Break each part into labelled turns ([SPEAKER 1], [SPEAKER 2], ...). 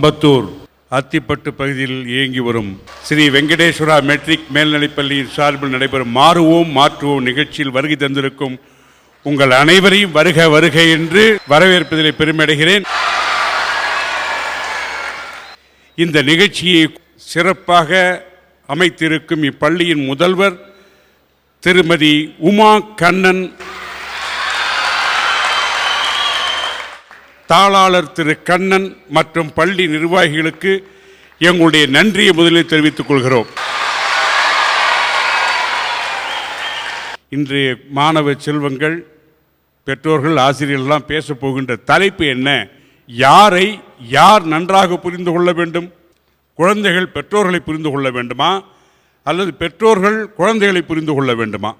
[SPEAKER 1] அம்பத்தூர் அத்திப்பட்டு பகுதியில் இயங்கி வரும் ஸ்ரீ வெங்கடேஸ்வரா மெட்ரிக் மேல்நிலைப்பள்ளியின் சார்பில் நடைபெறும் மாறுவோம் மாற்றுவோம் நிகழ்ச்சியில் வருகை தந்திருக்கும் உங்கள் அனைவரையும் வருக வருக என்று வரவேற்பதிலே பெருமையடைகிறேன். இந்த நிகழ்ச்சியை சிறப்பாக அமைத்திருக்கும் இப்பள்ளியின் முதல்வர் திருமதி உமா கண்ணன் தாளாளர் திரு கண்ணன் மற்றும் பள்ளி நிர்வாகிகளுக்கு எங்களுடைய நன்றியை முதலில் தெரிவித்துக் கொள்கிறோம். இன்றைய மாணவ செல்வங்கள் பெற்றோர்கள் ஆசிரியர்கள்லாம் பேசப் போகின்ற தலைப்பு என்ன? யாரை யார் நன்றாக புரிந்து கொள்ள வேண்டும்? குழந்தைகள் பெற்றோர்களை புரிந்து கொள்ள வேண்டுமா? அல்லது பெற்றோர்கள் குழந்தைகளை புரிந்து கொள்ள வேண்டுமா?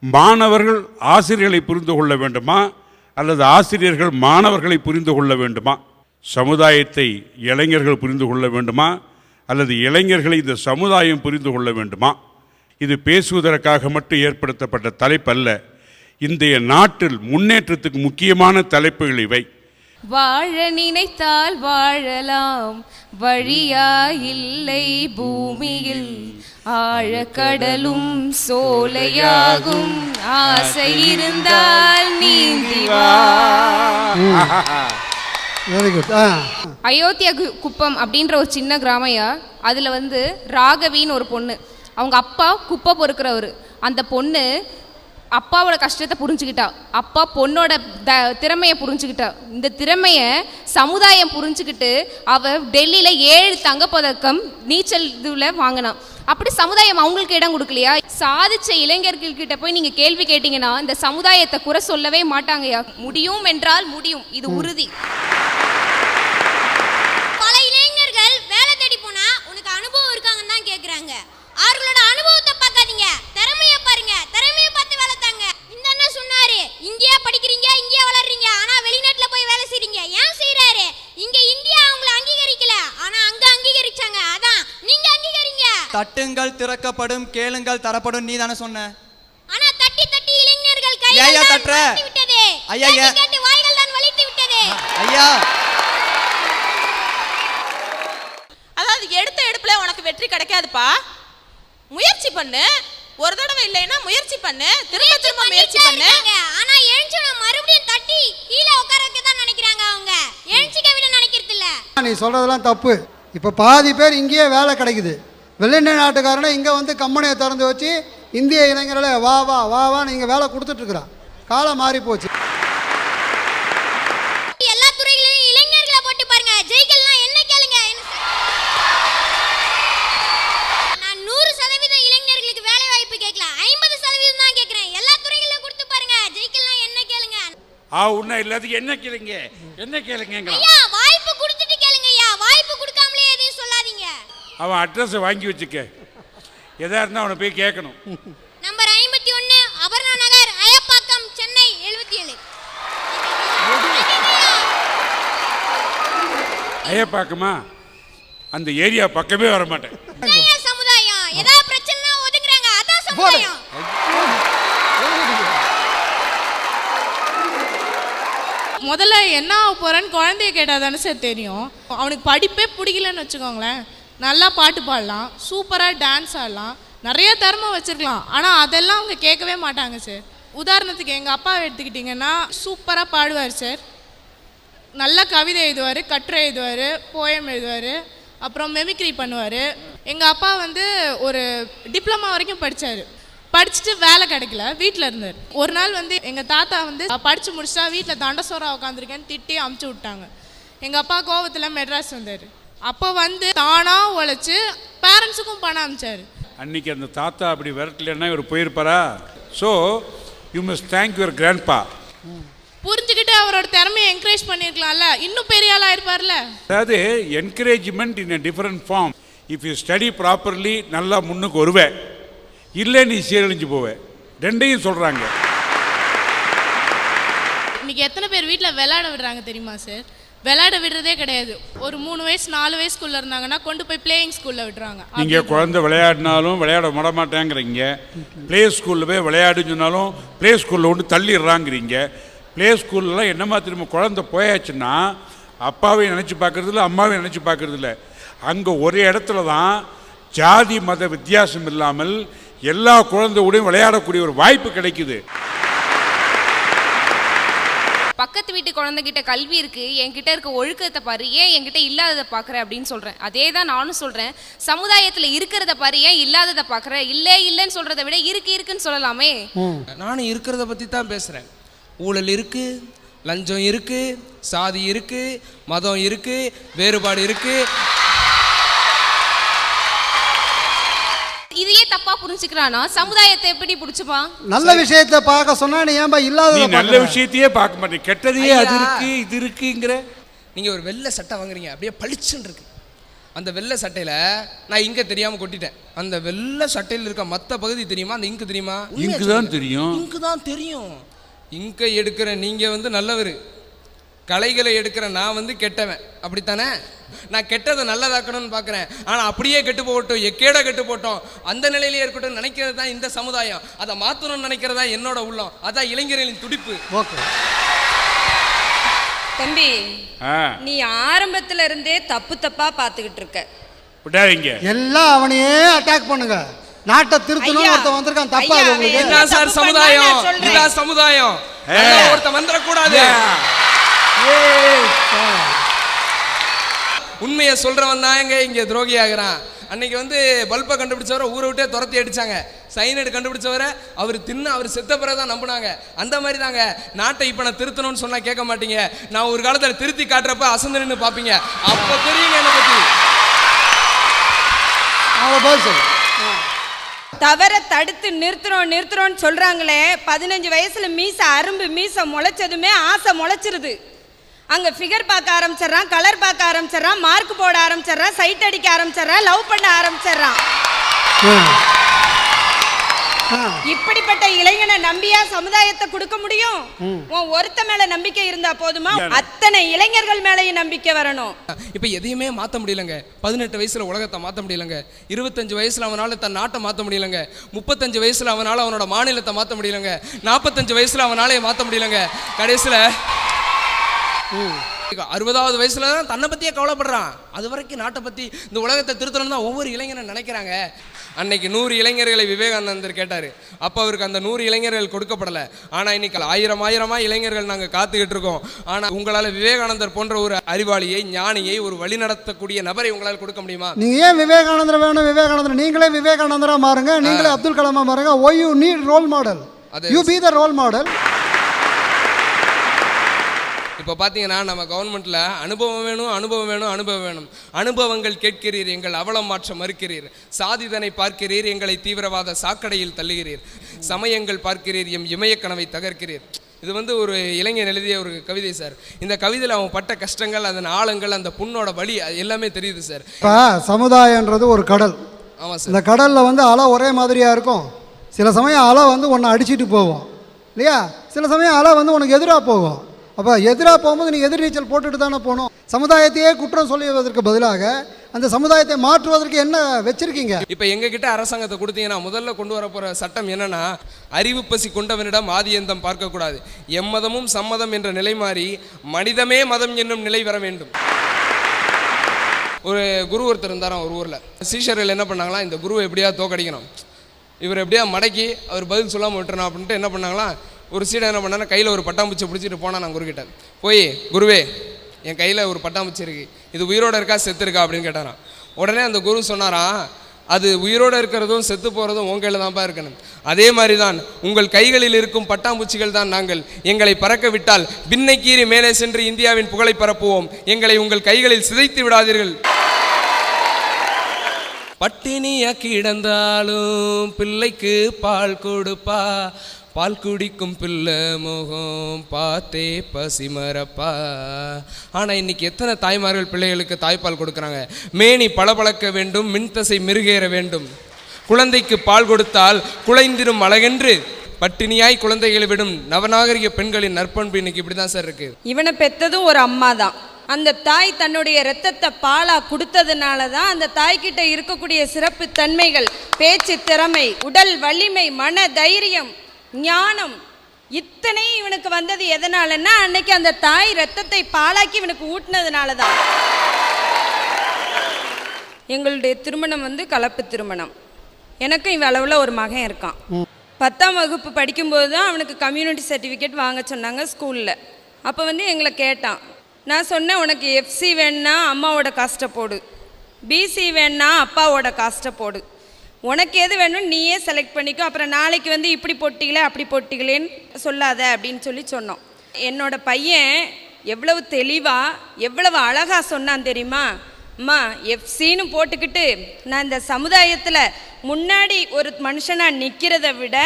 [SPEAKER 1] மாணவர்கள் ஆசிரியர்களை புரிந்து கொள்ள வேண்டுமா? அல்லது ஆசிரியர்கள் மாணவர்களை புரிந்து கொள்ள வேண்டுமா? சமுதாயத்தை இளைஞர்கள் புரிந்து கொள்ள வேண்டுமா? அல்லது இளைஞர்களை இந்த சமுதாயம் புரிந்து கொள்ள வேண்டுமா? இது பேசுவதற்காக மட்டும் ஏற்படுத்தப்பட்ட தலைப்பல்ல. இன்றைய நாட்டில் முன்னேற்றத்துக்கு முக்கியமான தலைப்புகள் இவை.
[SPEAKER 2] வாழ நினைத்தால் வாழலாம். வழியா இல்லை பூமியில். ஆழக்கடலும் சோலையாகும். ஆசை இருந்தால் நீந்தி
[SPEAKER 3] வெரி குட்
[SPEAKER 2] அயோத்தியா கு- குப்பம் அப்படின்ற ஒரு சின்ன கிராமையா அதில் வந்து ராகவின்னு ஒரு பொண்ணு. அவங்க அப்பா குப்பை பொறுக்கிறவர். அந்த பொண்ணு அப்பாவோட கஷ்டத்தை புரிஞ்சுக்கிட்டா. அப்பா பொண்ணோட த திறமையை புரிஞ்சுக்கிட்டா. இந்த திறமையை சமுதாயம் புரிஞ்சுக்கிட்டு அவ டெல்லியில் ஏழு தங்கப்பதக்கம் நீச்சல் இதில் வாங்கினான் அப்படி சமுதாயம் அவங்களுக்கு இடம் கொடுக்கலையா? சாதிச்ச இளைஞர்கள் கிட்ட போய் நீங்க கேள்வி கேட்டீங்கன்னா இந்த சமுதாயத்தை குறை சொல்லவே மாட்டாங்கய்யா. முடியும் என்றால் முடியும். இது உறுதி
[SPEAKER 4] பல இளைஞர்கள் வேலை தேடி போனா உனக்கு அனுபவம் இருக்காங்கன்னு தான் கேக்குறாங்க அவர்களோட அனுபவத்தை பார்க்காதீங்க திறமைய பாருங்க திறமைய பார்த்து வேலை தாங்க இந்த அண்ணன் சொன்னாரு இங்கேயே படிக்கிறீங்க இங்கேயே வளர்றீங்க ஆனா வெளிநாட்டுல போய் வேலை செய்றீங்க ஏன் செய்றாரு இங்க இந்தியா அவங்கள அங்கீகரிக்கல ஆனா அங்க அங்கீகரிச்சாங்க அதான் நீங்க அங்கீகரிங்க
[SPEAKER 5] தட்டுங்கள் திறக்கப்படும் கேளுங்கள் தரப்படும் நீ தானே சொன்ன.
[SPEAKER 4] ஆனா தட்டி தட்டி இளைஞர்கள்
[SPEAKER 5] ஏன் ஐயா
[SPEAKER 4] கைகள்
[SPEAKER 5] தட்டுற?
[SPEAKER 4] விட்டது
[SPEAKER 5] ஐயா,
[SPEAKER 4] கேட்டு வாய்கள் தான் வலித்து விட்டது
[SPEAKER 5] ஐயா.
[SPEAKER 6] அதாவது எடுத்த எடுப்புல உனக்கு வெற்றி கிடைக்காதுப்பா. முயற்சி பண்ணு. ஒரு தடவை இல்லைன்னா முயற்சி பண்ணு. திரும்ப திரும்ப முயற்சி பண்ணு.
[SPEAKER 4] ஆனா எழுஞ்சோன மறுபடியும் தட்டி கீழே உட்கார வைக்க தான் நினைக்கிறாங்க அவங்க. எழுச்சிக்க விட நினைக்கிறது இல்ல
[SPEAKER 3] நீ சொல்கிறதெல்லாம் தப்பு. இப்போ பாதி பேர் இங்கேயே வேலை கிடைக்குது. வெளிநாட்டு நாட்டுக்காரனை இங்கே வந்து கம்பெனியை திறந்து வச்சு இந்திய இளைஞர்களை வா வா வா வா நீங்கள் வேலை கொடுத்துட்ருக்குறான். காலம் மாறி போச்சு.
[SPEAKER 4] எல்லா துறைகளிலும் இளைஞர்களை போட்டு பாருங்க. ஜெயிக்கலாம் என்ன
[SPEAKER 1] அவன் அட்ரஸை வாங்கி வச்சுக்க. எதா இருந்தால் அவனை போய் கேட்கணும்
[SPEAKER 4] நம்பர் ஐம்பத்தி ஒன்னு அபர்ணா நகர் அயப்பாக்கம் சென்னை எழுபத்தி ஏழு.
[SPEAKER 1] ஐயா பார்க்குமா அந்த ஏரியா பக்கமே வர மாட்டேன்
[SPEAKER 4] சமுதாயம் ஏதாவது பிரச்சனை ஒதுக்குறாங்க அதான் சமுதாயம்.
[SPEAKER 7] முதல்ல என்ன ஆக போறேன்னு குழந்தைய கேட்டால் தானே சார் தெரியும். அவனுக்கு படிப்பே பிடிக்கலன்னு வச்சுக்கோங்களேன். நல்லா பாட்டு பாடலாம் சூப்பராக டான்ஸ் ஆடலாம். நிறைய திறமை வச்சுருக்கலாம். ஆனால் அதெல்லாம் அவங்க கேட்கவே மாட்டாங்க சார் உதாரணத்துக்கு எங்கள் அப்பா எடுத்துக்கிட்டிங்கன்னா சூப்பராக பாடுவார் சார் நல்ல கவிதை எழுதுவார் கட்டுரை எழுதுவார் போயம் எழுதுவார் அப்புறம் மெமிக்ரி பண்ணுவார். எங்கள் அப்பா வந்து ஒரு டிப்ளமா வரைக்கும் படித்தார் படிச்சுட்டு வேலை கிடைக்கல வீட்டில் இருந்தார். ஒரு நாள் வந்து எங்கள் தாத்தா வந்து படித்து முடிச்சா வீட்டில் தண்டசோரா உட்காந்துருக்கேன்னு திட்டி அமுச்சு விட்டாங்க. எங்கள் அப்பா கோவத்தில் மெட்ராஸ் வந்தார். அப்போ வந்து தானாக உழைச்சி பேரண்ட்ஸுக்கும் பணம் அமிச்சார்
[SPEAKER 1] அன்னைக்கு அந்த தாத்தா அப்படி விரட்டலன்னா இவர் போயிருப்பாரா? So you must thank your grandpa
[SPEAKER 7] புரிஞ்சுக்கிட்டு அவரோட திறமையை என்கரேஜ் பண்ணியிருக்கலாம்ல இன்னும் பெரிய ஆளாக இருப்பார்ல?
[SPEAKER 1] அதாவது encouragement in a different form if you study properly நல்லா முன்னுக்கு வருவேன் இல்லை நீ சீரழிஞ்சு போவே. ரெண்டையும் சொல்கிறாங்க
[SPEAKER 7] இன்னைக்கு எத்தனை பேர் வீட்டில் விளையாட விடுறாங்க தெரியுமா சார் விளையாட விடுறதே கிடையாது. ஒரு மூணு வயசு நாலு வயசுக்குள்ள இருந்தாங்கன்னா கொண்டு போய் பிளேயிங் ஸ்கூல்ல விடுறாங்க
[SPEAKER 1] நீங்கள் குழந்தை விளையாடினாலும் விளையாட விட மாட்டேங்கிறீங்க ப்ளே ஸ்கூலில் போய் விளையாடுன்னு சொன்னாலும் ப்ளே ஸ்கூலில் ஒன்று தள்ளிடுறாங்கிறீங்க. ப்ளே ஸ்கூல்லலாம் என்னமா திரும்ப குழந்தை போயாச்சுன்னா அப்பாவை நினச்சி பார்க்கறதில்ல அம்மாவை நினச்சி பார்க்கறதில்ல அங்கே ஒரே இடத்துல தான் ஜாதி மத வித்தியாசம் இல்லாமல் எல்லா குழந்தையோடையும் விளையாடக்கூடிய ஒரு வாய்ப்பு கிடைக்குது.
[SPEAKER 2] பக்கத்து வீட்டு குழந்தைகிட்ட கல்வி இருக்கு என்கிட்ட இருக்க ஒழுக்கத்தை பாரு ஏன் என்கிட்ட இல்லாததை பார்க்குற அப்படின்னு சொல்றேன். அதே தான் நானும் சொல்றேன். சமுதாயத்துல இருக்கிறத பாரு ஏன் இல்லாததை பார்க்குற இல்லை இல்லைன்னு சொல்றதை விட இருக்கு இருக்குன்னு சொல்லலாமே.
[SPEAKER 8] நானும் இருக்கிறத பற்றி தான் பேசுகிறேன் ஊழல் இருக்கு லஞ்சம் இருக்கு சாதி இருக்கு மதம் இருக்கு வேறுபாடு இருக்கு
[SPEAKER 2] இதையே தப்பா புரிஞ்சுக்கிறானா? சமுதாயத்தை எப்படி புடிச்சுப்பான்
[SPEAKER 3] நல்ல விஷயத்தை பார்க்க சொன்னா நீ ஏன்பா
[SPEAKER 1] நீ
[SPEAKER 3] இல்லாததை
[SPEAKER 1] நல்ல? விஷயத்தையே பார்க்க மாட்டேன். கெட்டதையே அது
[SPEAKER 8] ஐயா.
[SPEAKER 1] இருக்கு இது இருக்குங்கிற.
[SPEAKER 8] நீங்கள் ஒரு வெள்ளை சட்டை வாங்குறீங்க. அப்படியே பளிச்சுன்னு இருக்கு. அந்த வெள்ளை சட்டையில் நான் இங்கே தெரியாமல் கொட்டிட்டேன். அந்த வெள்ளை சட்டையில் இருக்க மற்ற பகுதி தெரியுமா? அந்த இங்கு தெரியுமா?
[SPEAKER 1] இங்கு தான். தெரியும்.
[SPEAKER 8] இங்கு தான் தெரியும். இங்கை எடுக்கிற நீங்கள் வந்து நல்லவர். கலைகளை எடுக்கிற நான் வந்து கெட்டவன். அப்படித்தானே? நான் கெட்டதை நல்லதாக்கணும்னு பார்க்குறேன் ஆனால் அப்படியே கெட்டு போகட்டும் எக்கேட கெட்டு போட்டோம் அந்த நிலையிலே இருக்கட்டும் நினைக்கிறது தான் இந்த சமுதாயம். அதை மாற்றணும்னு நினைக்கிறதா என்னோட உள்ளம். அதான் இளைஞர்களின் துடிப்பு.
[SPEAKER 3] ஓகே.
[SPEAKER 9] தம்பி
[SPEAKER 1] ஆ.
[SPEAKER 9] நீ ஆரம்பத்துல இருந்தே தப்பு தப்பா பார்த்துக்கிட்டு இருக்க.
[SPEAKER 1] விடாதீங்க.
[SPEAKER 3] எல்லாம் அவனையே அட்டாக் பண்ணுங்க. நாட்டை திருத்தணும் ஒருத்தன் வந்திருக்கான். தப்பா உங்களுக்கு
[SPEAKER 8] சார் சமுதாயம். சமுதாயம். ஒருத்தன் வந்துடக்கூடாது. உண்மையை சொல்றவன் தான் எங்க இங்க துரோகி ஆகுறான் அன்னைக்கு வந்து பல்பை கண்டுபிடிச்சவரை ஊரை விட்டே துரத்தி அடிச்சாங்க. சைனடு கண்டுபிடிச்சவரை அவர் தின்னு அவர் செத்த பிறகு தான் நம்பினாங்க. அந்த மாதிரி தாங்க நாட்டை இப்போ நான் திருத்தணும்னு சொன்னா கேட்க மாட்டீங்க. நான் ஒரு காலத்தில் திருத்தி காட்டுறப்ப அசந்து நின்று பார்ப்பீங்க அப்போ தெரியுங்க என்னை
[SPEAKER 3] சொல்லு.
[SPEAKER 9] தவற தடுத்து நிறுத்துறோம் நிறுத்துறோம்னு சொல்றாங்களே பதினஞ்சு வயசுல மீச அரும்பு மீச முளைச்சதுமே ஆசை முளைச்சிருது. அங்க ஃபிகர் பார்க்க ஆரம்பிச்சிடறான் கலர் பார்க்க ஆரம்பிச்சிடறான் மார்க் போட ஆரம்பிச்சிடறான் சைட் அடிக்க ஆரம்பிச்சிடறான் லவ் பண்ண ஆரம்பிச்சிடறான்.
[SPEAKER 3] இப்படிப்பட்ட
[SPEAKER 9] இளைஞனை நம்பியா சமுதாயத்தை கொடுக்க முடியும்? உன் ஒருத்த மேல நம்பிக்கை இருந்தா போதுமா? அத்தனை இளைஞர்கள் மேலேயும் நம்பிக்கை வரணும்.
[SPEAKER 8] இப்போ எதையுமே மாற்ற முடியலங்க. பதினெட்டு வயசுல உலகத்தை மாற்ற முடியலங்க. இருபத்தஞ்சு வயசுல அவனால தன் நாட்டை மாற்ற முடியலங்க. முப்பத்தஞ்சு வயசுல அவனால அவனோட மாநிலத்தை மாற்ற முடியலங்க. நாற்பத்தஞ்சு வயசுல அவனாலே மாற்ற முடியலங்க. கடைசியில் அறுபதாவது வயசுல தான் தன்னை பத்தியே கவலைப்படுறான். அது வரைக்கும் நாட்டை பத்தி இந்த உலகத்தை திருத்தணும் தான் ஒவ்வொரு இளைஞனும் நினைக்கிறாங்க. அன்னைக்கு நூறு இளைஞர்களை விவேகானந்தர் கேட்டார். அப்போ அவருக்கு அந்த நூறு இளைஞர்கள் கொடுக்கப்படலை. ஆனால் இன்னைக்கு ஆயிரம் ஆயிரமா இளைஞர்கள் நாங்கள் காத்துக்கிட்டு இருக்கோம். ஆனால் உங்களால் விவேகானந்தர் போன்ற ஒரு அறிவாளியை ஞானியை ஒரு வழிநடத்தக்கூடிய நபரை உங்களால் கொடுக்க முடியுமா?
[SPEAKER 3] நீங்க ஏன் விவேகானந்தர் வேணும் விவேகானந்தர்? நீங்களே விவேகானந்தரா மாறுங்க. நீங்களே அப்துல் கலாமா மாறுங்க. Why you need role model you be the role model
[SPEAKER 8] இப்போ பார்த்தீங்கன்னா நம்ம கவர்மெண்ட்டில் அனுபவம் வேணும் அனுபவம் வேணும் அனுபவம் வேணும். அனுபவங்கள் கேட்கிறீர் எங்கள் அவலம் மாற்ற மறுக்கிறீர். சாதிதனை பார்க்கிறீர் எங்களை தீவிரவாத சாக்கடையில் தள்ளுகிறீர். சமயங்கள் பார்க்கிறீர் எம் இமயக் கனவை தகர்க்கிறீர். இது வந்து ஒரு இளைஞன் எழுதிய ஒரு கவிதை சார். இந்த கவிதையில் அவன் பட்ட கஷ்டங்கள் அதன் ஆழங்கள் அந்த புண்ணோட வலி அது எல்லாமே தெரியுது சார்.
[SPEAKER 3] இப்போ சமுதாயன்றது ஒரு கடல்.
[SPEAKER 8] ஆமாம் சார்.
[SPEAKER 3] இந்த கடலில் வந்து அலை ஒரே மாதிரியாக இருக்கும்? சில சமயம் அலை வந்து உன்னை அடிச்சிட்டு போகும். இல்லையா? சில சமயம் அலை வந்து உனக்கு எதிராக போகும். அப்போ எதிராக போகும்போது நீ எதிர்நீச்சல் போட்டுட்டு தானே போகணும். சமுதாயத்தையே குற்றம் சொல்லுவதற்கு பதிலாக அந்த சமுதாயத்தை மாற்றுவதற்கு என்ன வச்சிருக்கீங்க?
[SPEAKER 8] இப்போ எங்ககிட்ட அரசாங்கத்தை கொடுத்தீங்கன்னா முதல்ல கொண்டு வர போகிற சட்டம் என்னன்னா அறிவு பசி கொண்டவனிடம் ஆதியந்தம் பார்க்கக்கூடாது. எம்மதமும் சம்மதம் என்ற நிலை மாறி மனிதமே மதம் என்னும் நிலை வர வேண்டும். ஒரு குரு ஒருத்தர் இருந்தாராம் ஒரு ஊரில். சீஷர்கள் என்ன பண்ணாங்களாம் இந்த குருவை எப்படியா தோக்கடிக்கணும். இவர் எப்படியா மடக்கி அவர் பதில் சொல்லாமல் விட்டுறணும் அப்படின்ட்டு என்ன பண்ணாங்களாம் ஒரு சீடை என்ன பண்ணானா கையில் ஒரு பட்டாம்பூச்சி பிடிச்சிட்டு போனால் நான் குருக்கிட்ட போய் குருவே என் கையில் ஒரு பட்டாம்பூச்சி இருக்கு. இது உயிரோட இருக்கா செத்து இருக்கா? அப்படின்னு கேட்டாராம். உடனே அந்த குரு சொன்னாரா அது உயிரோடு இருக்கிறதும் செத்து போகிறதும் உன் கையில் தான்ப்பா இருக்கணும். அதே மாதிரி தான் உங்கள் கைகளில் இருக்கும் பட்டாம்பூச்சிகள் தான் நாங்கள். எங்களை பறக்க விட்டால் பின்னைக்கீறி கீறி மேலே சென்று இந்தியாவின் புகழை பரப்புவோம். எங்களை உங்கள் கைகளில் சிதைத்து விடாதீர்கள். பட்டினியா கிடந்தாலும் பிள்ளைக்கு பால் கொடுப்பா. பால் குடிக்கும் பிள்ளை முகம் பார்த்தே பசிமரப்பா ஆனால் இன்னைக்கு எத்தனை தாய்மார்கள் பிள்ளைகளுக்கு தாய்ப்பால் கொடுக்குறாங்க? மேனி பளபளக்க வேண்டும் மின்தசை மிருகேற வேண்டும். குழந்தைக்கு பால் கொடுத்தால் குலைந்திடும் அழகென்று பட்டினியாய் குழந்தைகளை விடும் நவநாகரிக பெண்களின் நற்பண்பு இன்னைக்கு இப்படி தான் சார் இருக்குது
[SPEAKER 9] இவனை பெத்ததும் ஒரு அம்மா தான். அந்த தாய் தன்னுடைய ரத்தத்தை பாலா கொடுத்ததுனால தான் அந்த தாய்கிட்ட இருக்கக்கூடிய சிறப்பு தன்மைகள் பேச்சு திறமை உடல் வலிமை மன தைரியம் ஞானம். இத்தனை இவனுக்கு வந்தது எதனாலன்னா அன்னைக்கு அந்த தாய் ரத்தத்தை பாலாக்கி இவனுக்கு ஊட்டினதுனால தான் எங்களுடைய திருமணம் வந்து கலப்பு திருமணம். எனக்கும் இவ அளவில் ஒரு மகன் இருக்கான். பத்தாம் வகுப்பு படிக்கும்போது தான் அவனுக்கு கம்யூனிட்டி சர்டிஃபிகேட் வாங்க சொன்னாங்க ஸ்கூலில் அப்போ வந்து எங்களை கேட்டான். நான் சொன்னேன் உனக்கு எஃப்சி வேணுன்னா அம்மாவோட காஸ்ட்டை போடு. பிசி வேணுன்னா அப்பாவோட காஸ்ட்டை போடு. உனக்கு எது வேணும் நீயே செலக்ட் பண்ணிக்கோ. அப்புறம் நாளைக்கு வந்து இப்படி போட்டிகளே அப்படி போட்டிகளேன்னு சொல்லாத அப்படின்னு சொல்லி சொன்னோம். என்னோட பையன் எவ்வளவு தெளிவாக எவ்வளவு அழகாக சொன்னான் தெரியுமா? அம்மா எஃப்சின்னு போட்டுக்கிட்டு நான் இந்த சமுதாயத்தில் முன்னாடி ஒரு மனுஷனாக நிற்கிறத விட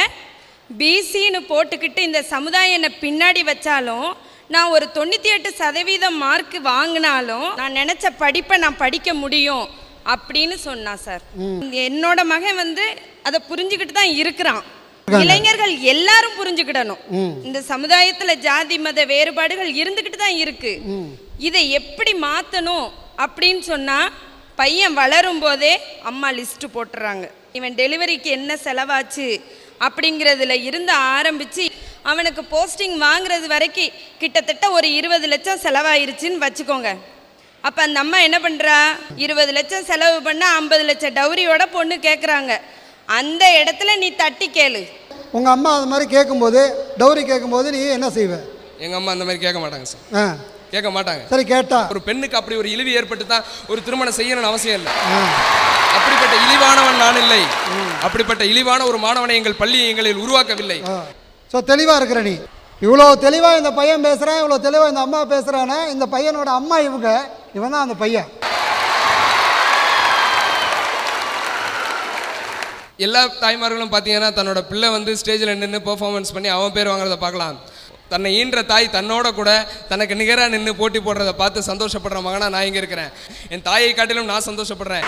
[SPEAKER 9] பிசின்னு போட்டுக்கிட்டு இந்த சமுதாயம் என்னை பின்னாடி வச்சாலும் நான் ஒரு தொண்ணூற்றி எட்டு சதவீதம் மார்க் வாங்கினாலும் நான் நினச்ச படிப்பை நான் படிக்க முடியும். அப்படின்னு சொன்னான் சார். என்னோட மகன் வந்து அதை புரிஞ்சுக்கிட்டு தான் இருக்கிறான். இளைஞர்கள் எல்லாரும் புரிஞ்சுக்கிடணும். இந்த சமுதாயத்துல ஜாதி மத வேறுபாடுகள் இருந்துகிட்டு தான் இருக்கு. இதை எப்படி மாத்தணும் அப்படின்னு சொன்னா பையன் வளரும் போதே அம்மா லிஸ்ட் போட்டுறாங்க. இவன் டெலிவரிக்கு என்ன செலவாச்சு அப்படிங்கிறதுல இருந்து ஆரம்பிச்சு அவனுக்கு போஸ்டிங் வாங்குறது வரைக்கும் கிட்டத்தட்ட ஒரு இருபது லட்சம் செலவாயிருச்சுன்னு வச்சுக்கோங்க. அப்போ அந்த அம்மா என்ன பண்ணுறா இருபது லட்சம் செலவு பண்ணால் ஐம்பது லட்சம் டௌரியோட பொண்ணு கேட்குறாங்க அந்த இடத்துல நீ தட்டி கேளு.
[SPEAKER 3] உங்கள் அம்மா அது மாதிரி கேட்கும்போது டௌரி கேட்கும்போது நீ என்ன செய்வ?
[SPEAKER 8] எங்கள் அம்மா அந்த மாதிரி கேட்க மாட்டாங்க சார்.
[SPEAKER 3] ஆ.
[SPEAKER 8] கேட்க மாட்டாங்க.
[SPEAKER 3] சரி கேட்டா?
[SPEAKER 8] ஒரு பெண்ணுக்கு அப்படி ஒரு இழிவு ஏற்பட்டு தான் ஒரு திருமணம் செய்யணும்னு அவசியம் இல்லை. அப்படிப்பட்ட இழிவானவன் நான் இல்லை. அப்படிப்பட்ட இழிவான ஒரு மாணவனை எங்கள் பள்ளி எங்களில் உருவாக்கவில்லை.
[SPEAKER 3] ஸோ தெளிவாக இருக்கிற நீ. இவ்வளோ தெளிவாக இந்த பையன் பேசுகிறான் இவ்வளோ தெளிவாக இந்த அம்மா பேசுகிறானே இந்த பையனோட அம்மா இவங்க இவன் தான் அந்த பையன்.
[SPEAKER 8] எல்லா தாய்மார்களும் பார்த்தீங்கன்னா தன்னோட பிள்ளை வந்து ஸ்டேஜில் நின்று பெர்ஃபார்மன்ஸ் பண்ணி அவன் பேர் வாங்குறத பார்க்கலாம். தன்னை ஈன்ற தாய் தன்னோட கூட தனக்கு நிகராக நின்று போட்டி போடுறத பார்த்து சந்தோஷப்படுற மகனா நான் இங்கே இருக்கிறேன். என் தாயை காட்டிலும் நான் சந்தோஷப்படுறேன்.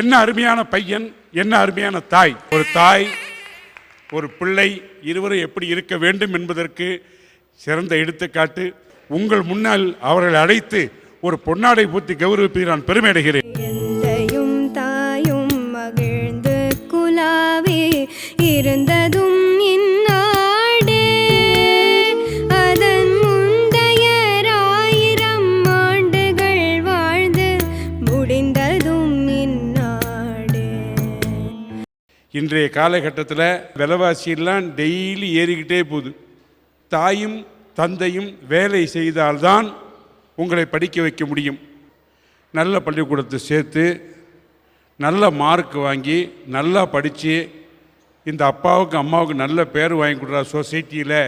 [SPEAKER 1] என்ன அருமையான பையன் என்ன அருமையான தாய்? ஒரு தாய் ஒரு பிள்ளை இருவரும் எப்படி இருக்க வேண்டும் என்பதற்கு சிறந்த எடுத்துக்காட்டு உங்கள் முன்னால் அவர்களை அழைத்து ஒரு பொன்னாடை பூத்தி கௌரவிப்பதில் நான் பெருமை அடைகிறேன்
[SPEAKER 10] எந்தையும் தாயும் மகிழ்ந்து குலாவே இருந்ததும்
[SPEAKER 1] இன்றைய காலகட்டத்தில் விலைவாசியெல்லாம் டெய்லி ஏறிக்கிட்டே போகுது. தாயும் தந்தையும் வேலை செய்தால்தான் உங்களை படிக்க வைக்க முடியும். நல்ல பள்ளிக்கூடத்தை சேர்த்து நல்ல மார்க் வாங்கி நல்லா படித்து இந்த அப்பாவுக்கு அம்மாவுக்கு நல்ல பேர் வாங்கி கொடுக்குற சொசைட்டியில்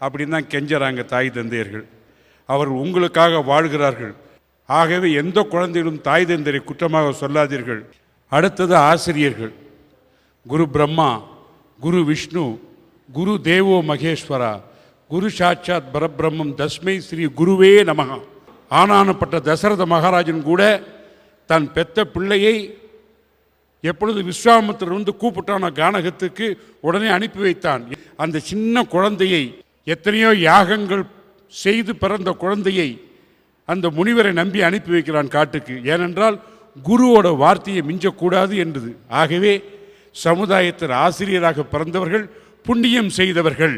[SPEAKER 1] அப்படின்னு தான் கெஞ்சறாங்க தாய் தந்தையர்கள். அவர் உங்களுக்காக வாழ்கிறார்கள். ஆகவே எந்த குழந்தைகளும் தாய் தந்தையரை குற்றமாக சொல்லாதீர்கள். அடுத்தது ஆசிரியர்கள். குரு பிரம்மா குரு விஷ்ணு குரு தேவோ மகேஸ்வரா குரு சாட்சாத் பரபிரம்மம் தஸ்மை ஸ்ரீ குருவே நமகா ஆனானப்பட்ட தசரத மகாராஜன் கூட தன் பெத்த பிள்ளையை எப்பொழுது விஸ்வாமித்திரர் வந்து கூப்பிட்டான கானகத்துக்கு உடனே அனுப்பி வைத்தான். அந்த சின்ன குழந்தையை எத்தனையோ யாகங்கள் செய்து பிறந்த குழந்தையை அந்த முனிவரை நம்பி அனுப்பி வைக்கிறான் காட்டுக்கு. ஏனென்றால் குருவோட வார்த்தையை மிஞ்சக்கூடாது என்றது. ஆகவே சமுதாயத்தில் ஆசிரியராக பிறந்தவர்கள் புண்ணியம் செய்தவர்கள்.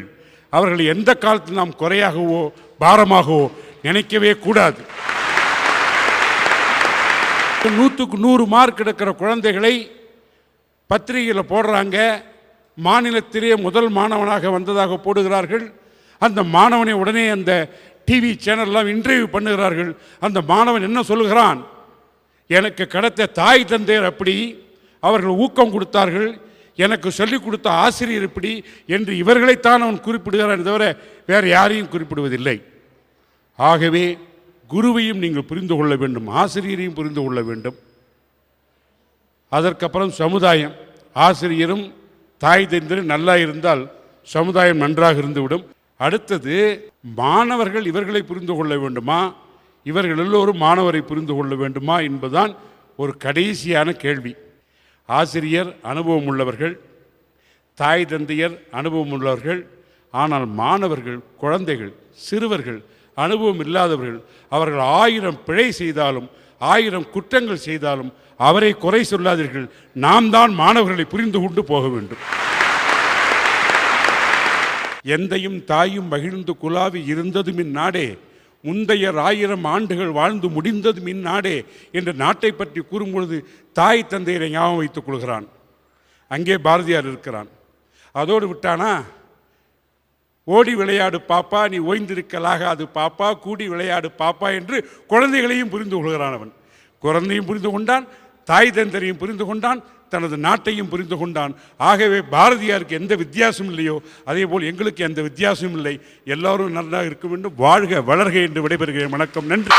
[SPEAKER 1] அவர்கள் எந்த காலத்தில் நாம் குறையாகவோ பாரமாகவோ நினைக்கவே கூடாது. நூற்றுக்கு நூறு மார்க் எடுக்கிற குழந்தைகளை பத்திரிகையில் போடுறாங்க. மாநிலத்திலே முதல் மாணவனாக வந்ததாக போடுகிறார்கள். அந்த மாணவனை உடனே அந்த டிவி சேனல்லாம் இன்டர்வியூ பண்ணுகிறார்கள். அந்த மாணவன் என்ன சொல்லுகிறான்? எனக்கு கிடைத்த தாய் தந்தையர் அப்படி. அவர்கள் ஊக்கம் கொடுத்தார்கள். எனக்கு சொல்லிக் கொடுத்த ஆசிரியர் இப்படி என்று இவர்களைத்தான் அவன் குறிப்பிடுகிறான் தவிர வேறு யாரையும் குறிப்பிடுவதில்லை. ஆகவே குருவையும் நீங்கள் புரிந்து கொள்ள வேண்டும் ஆசிரியரையும் புரிந்து கொள்ள வேண்டும். அதற்கப்புறம் சமுதாயம். ஆசிரியரும் தாய் தந்தரும் நல்லா இருந்தால் சமுதாயம் நன்றாக இருந்துவிடும். அடுத்தது மாணவர்கள் இவர்களை புரிந்து கொள்ள வேண்டுமா? இவர்கள் எல்லோரும் மாணவரை புரிந்து கொள்ள வேண்டுமா என்பதுதான் ஒரு கடைசியான கேள்வி. ஆசிரியர் அனுபவம் உள்ளவர்கள் தாய் தந்தையர் அனுபவம் உள்ளவர்கள் ஆனால் மாணவர்கள் குழந்தைகள் சிறுவர்கள் அனுபவம் இல்லாதவர்கள் அவர்கள் ஆயிரம் பிழை செய்தாலும் ஆயிரம் குற்றங்கள் செய்தாலும் அவரை குறை சொல்லாதீர்கள். நாம் தான் மாணவர்களை புரிந்து கொண்டு போக வேண்டும். எந்தையும் தாயும் மகிழ்ந்து குலாவி இருந்ததும் இந்நாடே. முந்தைய ஆயிரம் ஆண்டுகள் வாழ்ந்து முடிந்ததும் இந்நாடே என்று நாட்டை பற்றி கூறும்பொழுது தாய் தந்தையரை ஞாபகம் வைத்துக் கொள்கிறான். அங்கே பாரதியார் இருக்கிறான். அதோடு விட்டானா? ஓடி விளையாடு பாப்பா நீ ஓய்ந்திருக்கலாகாது பாப்பா கூடி விளையாடு பாப்பா என்று குழந்தைகளையும் புரிந்து கொள்கிறான் அவன். குழந்தையும் புரிந்து கொண்டான் தாய் தந்தரையும் புரிந்து கொண்டான் தனது நாட்டையும் புரிந்து கொண்டான். ஆகவே பாரதியாருக்கு எந்த வித்தியாசமும் இல்லையோ அதே போல் எங்களுக்கு எந்த வித்தியாசமும் இல்லை. எல்லாரும் நன்றாக இருக்க வேண்டும். வாழ்க வளர்க என்று விடைபெறுகிறேன். வணக்கம் நன்றி.